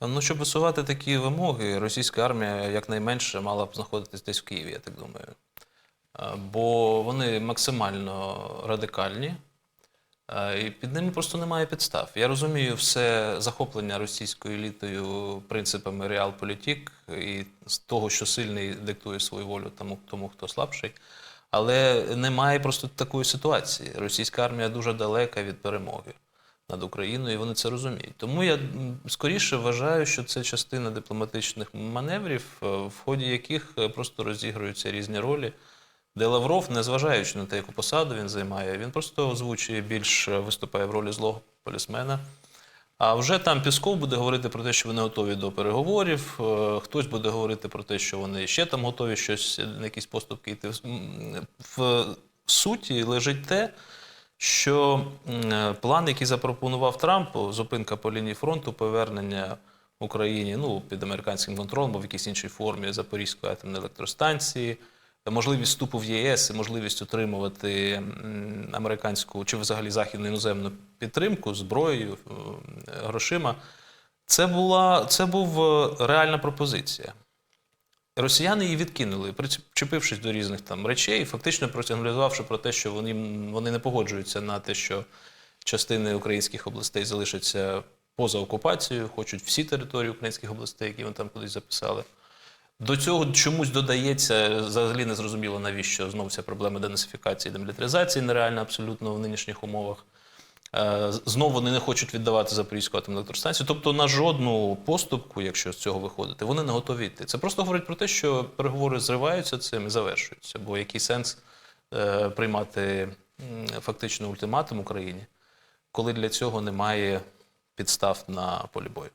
Ну, щоб висувати такі вимоги, російська армія якнайменше мала б знаходитись десь в Києві, я так думаю. Бо вони максимально радикальні, і під ними просто немає підстав. Я розумію все захоплення російською елітою принципами реалполітік і з того, що сильний диктує свою волю тому, тому хто слабший. Але немає просто такої ситуації. Російська армія дуже далека від перемоги над Україною, і вони це розуміють. Тому я скоріше вважаю, що це частина дипломатичних маневрів, е, в ході яких е, просто розігруються різні ролі. Де Лавров, незважаючи на те, яку посаду він займає, він просто озвучує більш е, виступає в ролі злого полісмена. А вже там Пісков буде говорити про те, що вони готові до переговорів. Хтось буде говорити про те, що вони ще там готові щось на якісь поступки йти. В суті лежить те, що е, план, який запропонував Трамп, зупинка по лінії фронту, повернення Україні ну, під американським контролем або в якійсь іншій формі Запорізької атомної електростанції, можливість вступу в ЄС і можливість отримувати американську чи взагалі західну іноземну підтримку зброєю, грошима. Це була це був е, реальна пропозиція. Росіяни її відкинули, причепившись до різних там речей, фактично просигналізувавши про те, що вони, вони не погоджуються на те, що частини українських областей залишаться поза окупацією, хочуть всі території українських областей, які вони там кудись записали. До цього чомусь додається взагалі незрозуміло, навіщо знову ця проблема денацифікації, демілітаризації нереальна абсолютно в нинішніх умовах. Е, Знову вони не хочуть віддавати Запорізьку атомну електростанцію. Тобто на жодну поступку, якщо з цього виходити, вони не готові йти. Це просто говорить про те, що переговори зриваються цим і завершуються. Бо який сенс е, приймати фактично ультиматум Україні, коли для цього немає підстав на полі бою.